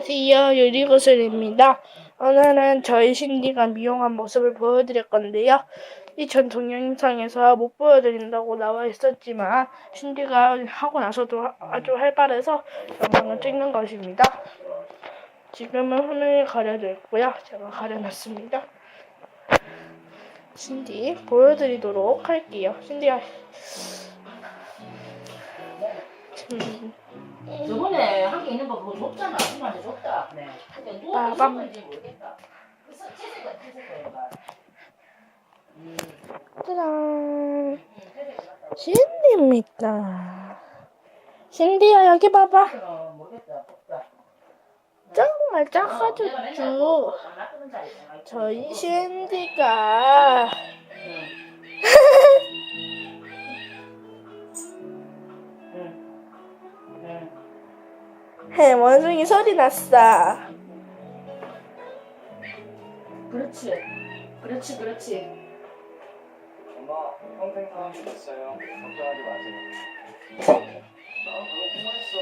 안녕하세요. 유리구슬입니다. 오늘은 저희 신디가 미용한 모습을 보여드릴 건데요. 이 전 동영상에서 못 보여드린다고 나와 있었지만 신디가 하고 나서도 아주 활발해서 영상을 찍는 것입니다. 지금은 화면이 가려져 있고요. 제가 가려놨습니다. 신디 보여드리도록 할게요. 신디가 음, 저번에 한 개 있는 거 그거 줬잖아. 엄마한테 줬다. 네. 근데 누가 빠밤. 줬는지 모르겠다. 그래서 채색은 채색이가. 음, 짜잔. 음, 채색이. 신디입니다. 신디야 여기 봐봐. 그럼 모르겠다. 없다. 정말 어, 내가 맨날 작아졌죠. 그거 안 놔두는 자리 있잖아. 저희 신디가 응. 해 원숭이 소리 났어. 그렇지. 그렇지, 그렇지. 엄마 평생 사랑이 됐어요. 걱정하지 마세요. 나 방금 통화했어.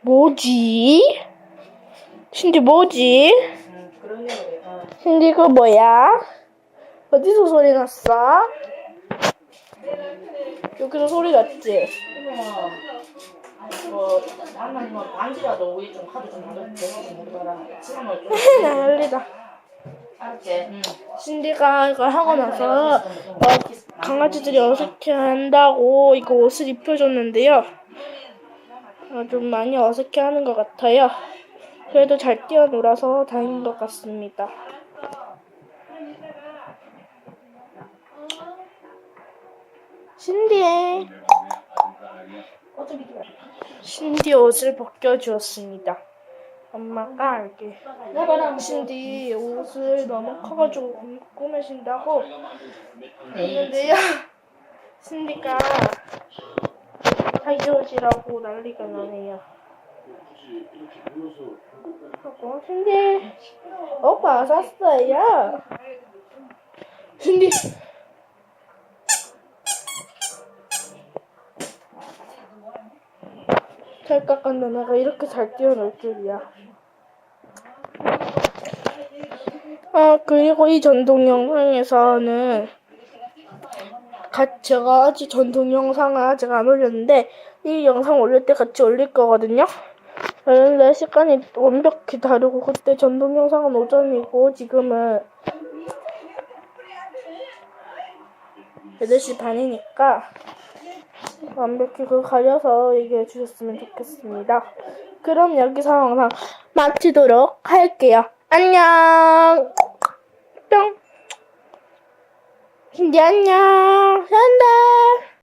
뭐지? 신디 뭐지? 응, 그런 얘기. 어. 신디 그 뭐야? 어디서 소리 났어? 여기서 소리 났지? 뭐, 나는 뭐 반지라도 우리 좀 하도 좀 먹어라. 지금은 좀 난리다. 알았지? 응. 신디가 이걸 하고 나서 어, 강아지들이 어색해한다고 이거 옷을 입혀줬는데요. 어, 좀 많이 어색해하는 것 같아요. 그래도 잘 뛰어놀아서 다행인 것 같습니다. 신디의 신디 옷을 벗겨주었습니다. 엄마가 이렇게. 신디 옷을 너무 커가지고 꾸- 꾸미신다고 했는데요. 신디가 자기 옷이라고 난리가 나네요. 하고 신디 오빠 샀어요. 신디 잘 깎았네 내가 이렇게 잘 뛰어놀 줄이야. 아 그리고 이 전동 영상에서는 가, 제가 아직 전동 영상을 아직 안 올렸는데 이 영상 올릴 때 같이 올릴 거거든요. 그런데 시간이 완벽히 다르고 그때 전동 영상은 오전이고 지금은 8시 반이니까 완벽히 그거 가려서 얘기해 주셨으면 좋겠습니다. 그럼 여기서 영상 마치도록 할게요. 안녕. 뿅. 신디 안녕. 산다.